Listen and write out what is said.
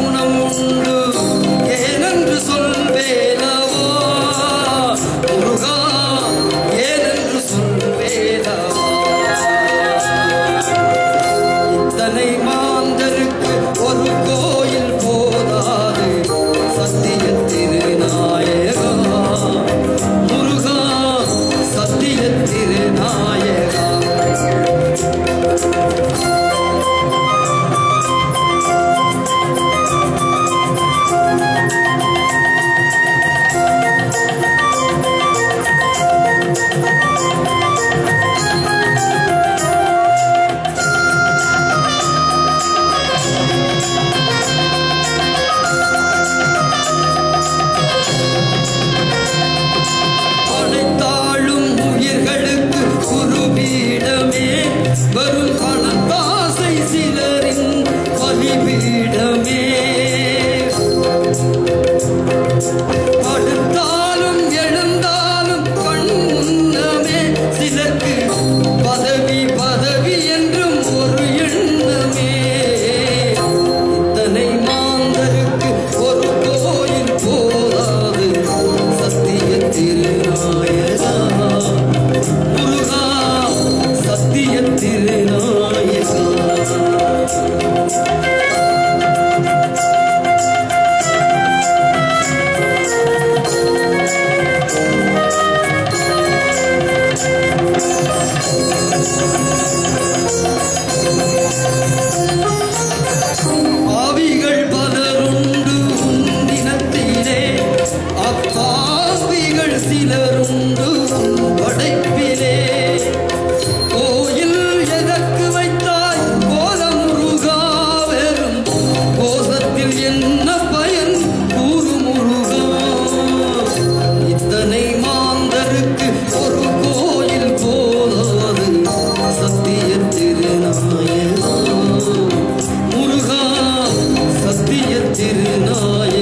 குணம் உண்டு. ஏனென்று சொல்வேனவோ? முருகா ஏனென்று சொல்வேனவோ? இத்தனை மாந்தருக்கு ஒரு கோயில் போதாது. சத்தியத்தை சத்தியத்திருநாயகா no